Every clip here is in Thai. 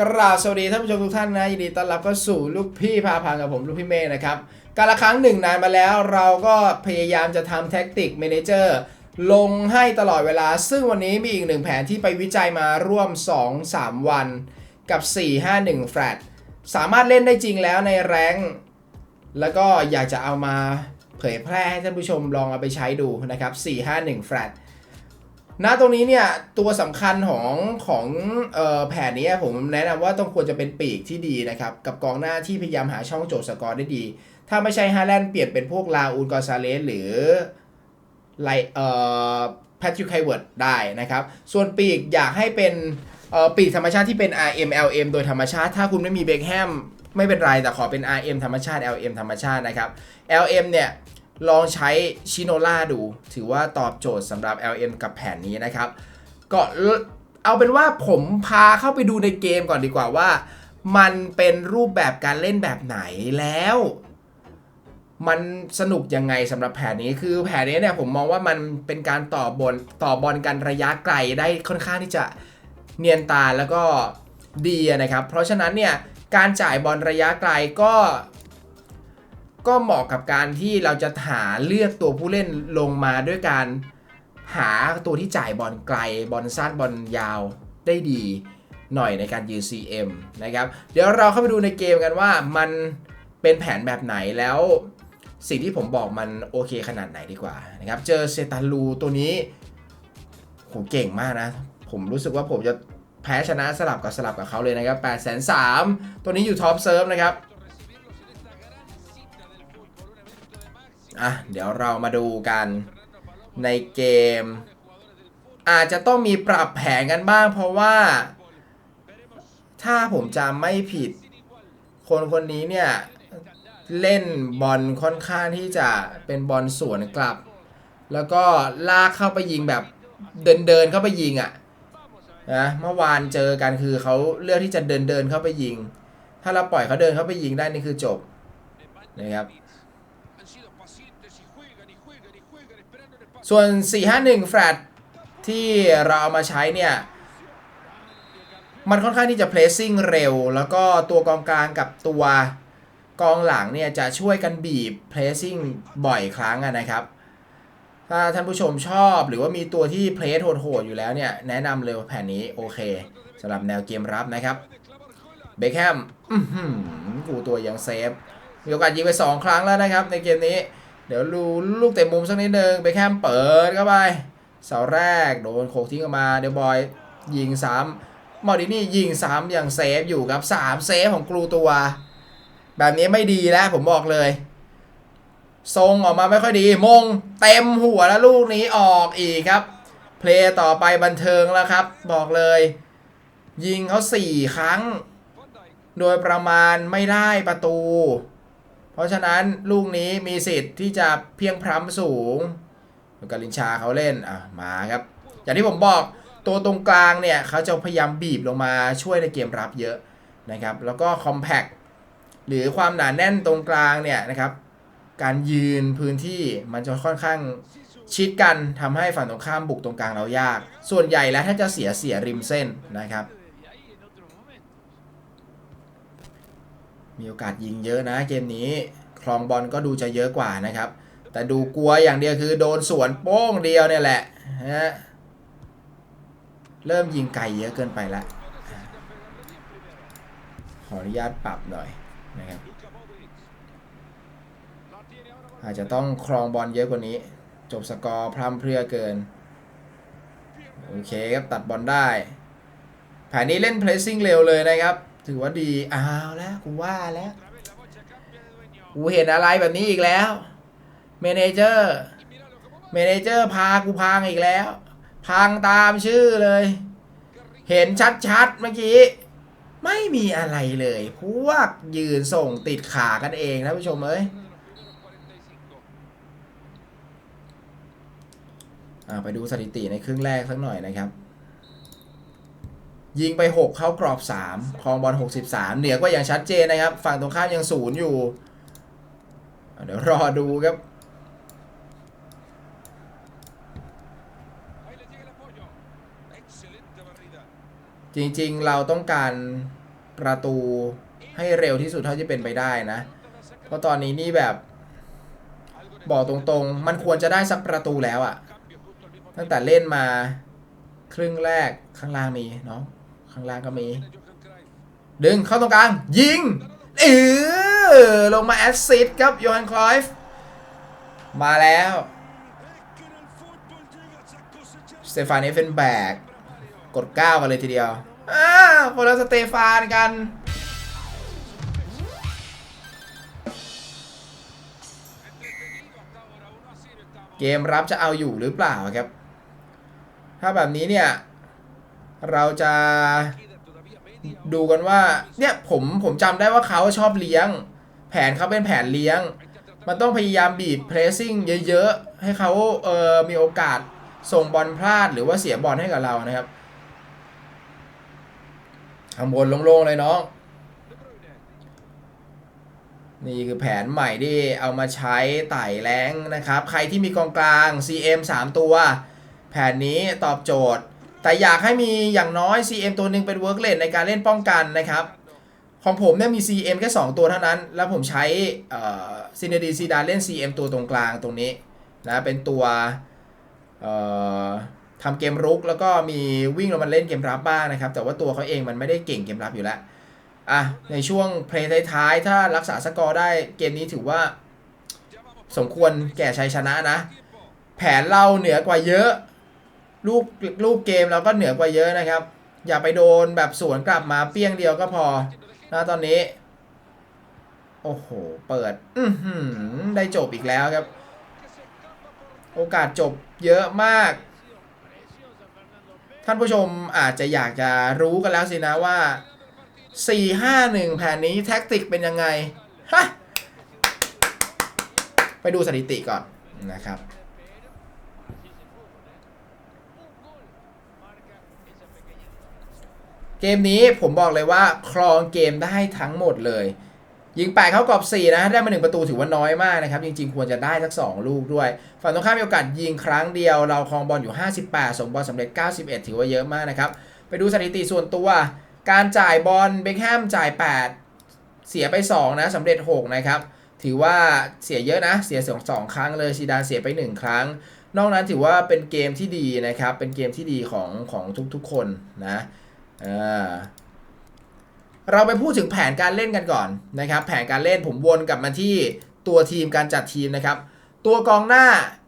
กราบสวัสดีท่านผู้ชมทุกท่านนะยินดีต้อนรับเข้าสู่ลูกพี่พาพังกับผมลูกพี่เมฆนะครับการละครั้งหนึ่งนานมาแล้วเราก็พยายามจะทำแท็กติกเมนเจอร์ลงให้ตลอดเวลา ซึ่งวันนี้มีอีกหนึ่งแผนที่ไปวิจัยมาร่วม 2-3 วันกับ 451 แฟลตสามารถเล่นได้จริงแล้วในแรงแล้วก็อยากจะเอามาเผยแพร่ให้ท่านผู้ชมลองเอาไปใช้ดูนะครับ451 แฟลต ณตรงนี้เนี่ยตัวสำคัญของของอ่อแผนนี้ผมแนะนำว่าต้องควรจะเป็นปีกที่ดีนะครับกับกองหน้าที่พยายามหาช่องโจทย์สกอร์ได้ดี ถ้าไม่ใช่ฮาแลนด์เปลี่ยนเป็นพวกลาอูนกอซาเลสหรือไลเอ่อแพทริกไคเวิร์ดได้นะครับ ส่วนปีกอยากให้เป็นปีกธรรมชาติที่เป็น RM LM โดยธรรมชาติ ถ้าคุณไม่มีเบคแฮมไม่เป็นไรแต่ขอเป็น RM ธรรมชาติ LM ธรรมชาตินะครับ LM เนี่ย ลองใช้ชิโนล่าดู ถือว่าตอบโจทย์สำหรับ LM กับแผนนี้นะครับ ก็เอาเป็นว่าผมพาเข้าไปดูในเกมก่อนดีกว่าว่า มันเป็นรูปแบบการเล่นแบบไหนแล้ว มันสนุกยังไงสำหรับแผนนี้คือแผนนี้เนี่ยผมมองว่ามันเป็นการต่อบอลต่อบอลกันระยะไกลได้ค่อนข้างที่จะเนียนตาแล้วก็ดีนะครับ เพราะฉะนั้นเนี่ยการจ่ายบอลระยะไกลก็ ก็เหมาะกับการที่เราจะหาเลือกตัวผู้เล่นลงมาด้วยการหาตัวที่จ่ายบอลไกลบอลสั้นบอลยาวได้ดีหน่อยในการยืน CM นะครับ เดี๋ยวเราเข้าไปดูในเกมกันว่ามันเป็นแผนแบบไหนแล้วสิ่งที่ผมบอกมันโอเคขนาดไหนดีกว่านะครับ เจอเซตาลูตัวนี้โหเก่งมากนะ ผมรู้สึกว่าผมจะแพ้ชนะสลับกับสลับกับเขาเลยนะครับ8 3 0 0ตัวนี้อยู่ท็อปเซิร์ฟนะครับ อะเดี๋ยวเรามาดูกันในเกม อาจจะต้องมีปรับแผนกันบ้าง เพราะว่า ถ้าผมจำไม่ผิด คนคนนี้เนี่ย เล่นบอลค่อนข้างที่จะเป็นบอลสวนกลับ แล้วก็ลากเข้าไปยิงแบบเดินเดินเข้าไปยิงอะ่ะนะเมื่อวานเจอกันคือเขาเลือกที่จะเดินเดินเข้าไปยิง ถ้าเราปล่อยเขาเดินเข้าไปยิงได้นี่คือจบนะครับ ส่วน 451 แฟลตที่เราเอามาใช้เนี่ย มันค่อนข้างที่จะ placing เร็ว แล้วก็ตัวกองกลางกับตัวกองหลังเนี่ยจะช่วยกันบีบ placing บ่อยครั้งนะครับ ถ้าท่านผู้ชมชอบหรือว่ามีตัวที่ place โหดๆอยู่แล้วเนี่ย แนะนำเลยแผ่นนี้โอเคสำหรับแนวเกมรับนะครับเบคแฮมกูตัวยังเซฟมีโอกาสยิงไป 2 ครั้งแล้วนะครับในเกมนี้ เดี๋ยวดูลูกเตะมุมสักนิดนึงเบคแฮมเปิดเข้าไปเสาแรกโดนโขกทิ้งออกมาเดยวบอยยิงซ้ำมอดินี่ยิงซ้ำอย่างเซฟอยู่ครับ3เซฟของกรูตัว แบบนี้ไม่ดีแล้วผมบอกเลย ทรงออกมาไม่ค่อยดี มงเต็มหัวแล้วลูกนี้ออกอีกครับ เพลย์ต่อไปบันเทิงแล้วครับ บอกเลย ยิงเขา4ครั้ง โดยประมาณไม่ได้ประตู เพราะฉะนั้นลูกนี้มีสิทธิ์ที่จะเพียงพร้ำสูงกาลินชาเขาเล่นอะมาครับ อย่างที่ผมบอกตัวตรงกลางเนี่ยเขาจะพยายามบีบลงมาช่วยในเกมรับเยอะนะครับ แล้วก็คอมแพคหรือความหนาแน่นตรงกลางเนี่ยนะครับ การยืนพื้นที่มันจะค่อนข้างชิดกันทำให้ฝั่งตรงข้ามบุกตรงกลางเรายาก ส่วนใหญ่แล้วถ้าจะเสียเสียริมเส้นนะครับ มีโอกาสยิงเยอะนะเกมนี้คลองบอลก็ดูจะเยอะกว่านะครับ แต่ดูกลัวอย่างเดียวคือโดนสวนโป้งเดียวเนี่ยแหละฮะเริ่มยิงไกลเยอะเกินไปละขออนุญาตปรับหน่อยนะครับอาจจะต้องครองบอลเยอะกว่านี้ จบสกอร์พร่ำเพรื่อเกิน โอเคครับ ตัดบอลได้แผนนี้เล่น pressing เร็วเลยนะครับ ถือว่าดีอ้าวแล้วกูว่าแล้วกูเห็นอะไรแบบนี้อีกแล้วเมนเจอร์เมนเจอร์พากูพังอีกแล้ว พังตามชื่อเลย เห็นชัดๆเมื่อกี้ ไม่มีอะไรเลย พวกยืนส่งติดขากันเองนะผู้ชมเอ้ยอไปดูสถิติในครึ่งแรกสักหน่อยนะครับ ยิงไป 6 เข้ากรอบ 3ครองบอล 63 เหนือกว่าอย่างชัดเจนนะครับ ฝั่งตรงข้ามยังศูนย์อยู่ เดี๋ยวรอดูครับ จริงๆเราต้องการประตูให้เร็วที่สุดเท่าที่เป็นไปได้นะ เพราะตอนนี้นี่แบบบอกตรงๆ มันควรจะได้สักประตูแล้วอะตั้งแต่เล่นมาครึ่งแรกข้างล่างมีเนาะ ข้างล่างก็มี ดึงเข้าตรงกลาง ยิงเออลงมาแอสซิสครับโยฮันครอยฟ์มาแล้วสเตฟานเอฟเฟนแบกกด 9 กันเลยทีเดียวอ้าวคนละสเตฟานกัน เกมรับจะเอาอยู่หรือเปล่าครับ ถ้าแบบนี้เนี่ย เราจะดูกันว่าเนี่ยผมผมจำได้ว่าเขาชอบเลี้ยง แผนเขาเป็นแผนเลี้ยง มันต้องพยายามบีบเพรสซิ่งเยอะๆ ให้เขาเออมีโอกาสส่งบอลพลาดหรือว่าเสียบอลให้กับเรานะครับข้างบนโล่งๆเลยน้อง นี่คือแผนใหม่ที่เอามาใช้ไต่แรงนะครับ ใครที่มีกองกลาง CM 3 ตัว แผนนี้ตอบโจทย์ แต่อยากให้มีอย่างน้อย CM ตัวหนึ่งเป็นเวิร์กเลนในการเล่นป้องกันนะครับ ของผมเนี่ยมี CM แค่ 2 ตัวเท่านั้น แล้วผมใช้ซินเดีซีดานเล่น CM ตัวตรงกลางตรงนี้นะเป็นตัวทำเกมรุก แล้วก็มีวิ่งลงมาเล่นเกมรับบ้างนะครับ แต่ว่าตัวเขาเองมันไม่ได้เก่งเกมรับอยู่แล้วอะในช่วงเพลย์ท้ายๆ ถ้ารักษาสกอร์ได้เกมนี้ถือว่า สมควรแก่ชัยชนะนะ แผนเราเหนือกว่าเยอะ รูปรูปเกมเราก็เหนือกว่าเยอะนะครับ อย่าไปโดนแบบสวนกลับมาเปี้ยงเดียวก็พอนะตอนนี้ โอ้โห เปิด อืได้จบอีกแล้วครับ โอกาสจบเยอะมาก ท่านผู้ชมอาจจะอยากจะรู้กันแล้วสินะว่า 4-5-1 แผนนี้แท็กติกเป็นยังไง ฮะ ไปดูสถิติก่อนนะครับ เกมนี้ผมบอกเลยว่าครองเกมได้ทั้งหมดเลย ยิงแปดเข้ากรอบ 4 นะ ได้มา 1 ประตูถือว่าน้อยมากนะครับ จริงๆ ควรจะได้สัก 2 ลูกด้วย ฝั่งตรงข้ามมีโอกาสยิงครั้งเดียว เราครองบอลอยู่ 58 ส่งบอลสำเร็จ 91 ถือว่าเยอะมากนะครับ ไปดูสถิติส่วนตัว การจ่ายบอลเบคแฮมจ่าย 8 เสียไป 2 นะสำเร็จ 6 นะครับ ถือว่าเสียเยอะนะ เสียสองสองครั้งเลยซีดานเสียไป 1 ครั้ง นอกนั้นถือว่าเป็นเกมที่ดีนะครับ เป็นเกมที่ดีของของทุกๆคนนะ เราไปพูดถึงแผนการเล่นกันก่อนนะครับ แผนการเล่นผมวนกลับมาที่ตัวทีมการจัดทีมนะครับ ตัวกองหน้า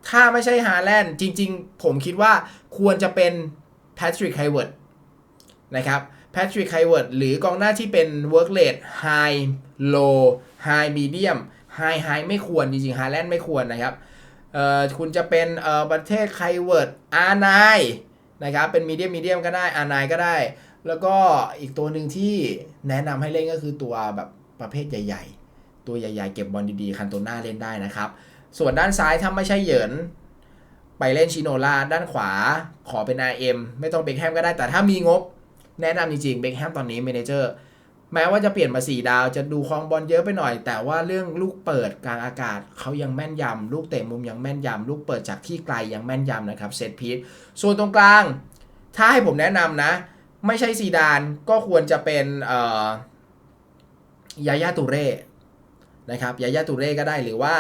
ถ้าไม่ใช่ฮาแลนด์จริง ๆ ผมคิดว่าควรจะเป็นแพทริกไฮเวิร์ดนะครับแพทริกไฮเวิร์ดหรือกองหน้าที่เป็นเวิร์กเลดไฮโลไฮมีเดียมไฮไฮไม่ควรจริงๆฮาแลนด์ไม่ควรนะครับเอ่อคุณจะเป็นเอ่อประเทศไฮเวิร์ดอาร์ไนนะครับเป็นมีเดียมมีเดียมก็ได้อาร์ไนก็ได้ แล้วก็อีกตัวหนึ่งที่แนะนำให้เล่นก็คือตัวแบบประเภทใหญ่ ๆ ตัวใหญ่ๆ เก็บบอลดีๆ คันโตน่าเล่นได้นะครับ ส่วนด้านซ้ายถ้าไม่ใช่เหยินไปเล่นชิโนล่าด้านขวาขอเป็น RM ไม่ต้องเบคแฮมก็ได้แต่ถ้ามีงบ แนะนำจริงๆเบคแฮมตอนนี้เมนเจอร์แม้ว่าจะเปลี่ยนมา 4 ดาว จะดูคลองบอลเยอะไปหน่อย แต่ว่าเรื่องลูกเปิดกลางอากาศเขายังแม่นยำลูกเตะมุมยังแม่นยำลูกเปิดจากที่ไกลยังแม่นยำนะครับเซตพีทส่วนตรงกลาง ถ้าให้ผมแนะนำนะ ไม่ใช่ซีดานก็ควรจะเป็นยายาตูเร่นะครับยายาตูเร่ก็ได้หรือว่า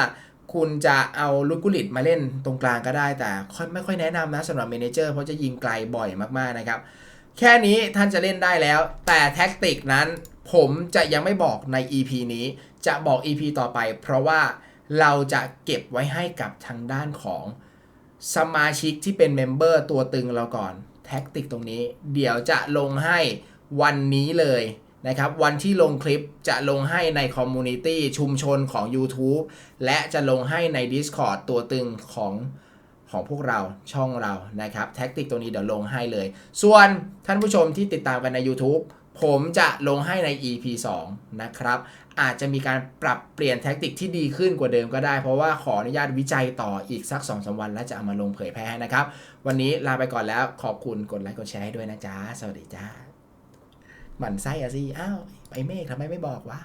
คุณจะเอาลูกกุลิตมาเล่นตรงกลางก็ได้แต่ค่อยไม่ค่อยแนะนำนะสำหรับเมนเจอร์เพราะจะยิงไกลบ่อยมากๆนะครับ แค่นี้ท่านจะเล่นได้แล้ว แต่แท็กติกนั้นผมจะยังไม่บอกใน EP นี้จะบอก EP ต่อไป เพราะว่าเราจะเก็บไว้ให้กับทางด้านของสมาชิกที่เป็นเมมเบอร์ตัวตึงเราก่อน แท็กติกตรงนี้ เดี๋ยวจะลงให้วันนี้เลยนะครับ วันที่ลงคลิปจะลงให้ในคอมมูนิตี้ชุมชนของ YouTube และจะลงให้ใน Discord ตัวตึงของของพวกเราช่องเรานะครับ แท็กติกตัวนี้เดี๋ยวลงให้เลย ส่วนท่านผู้ชมที่ติดตามกันใน YouTube ผมจะลงให้ใน EP 2 นะครับ อาจจะมีการปรับเปลี่ยนแท็กติกที่ดีขึ้นกว่าเดิมก็ได้ เพราะว่าขออนุญาตวิจัยต่ออีกสัก2อสวัน แล้วจะเอามาลงเผยแพร่ให้นะครับ วันนี้ลาไปก่อนแล้วขอบคุณกดไลค์กดแชร์ให้ด้วยนะจ๊ะ สวัสดีจ้าหมั่นไส้อะสิ อ้าว ไปเมฆทำไมไม่บอกวะ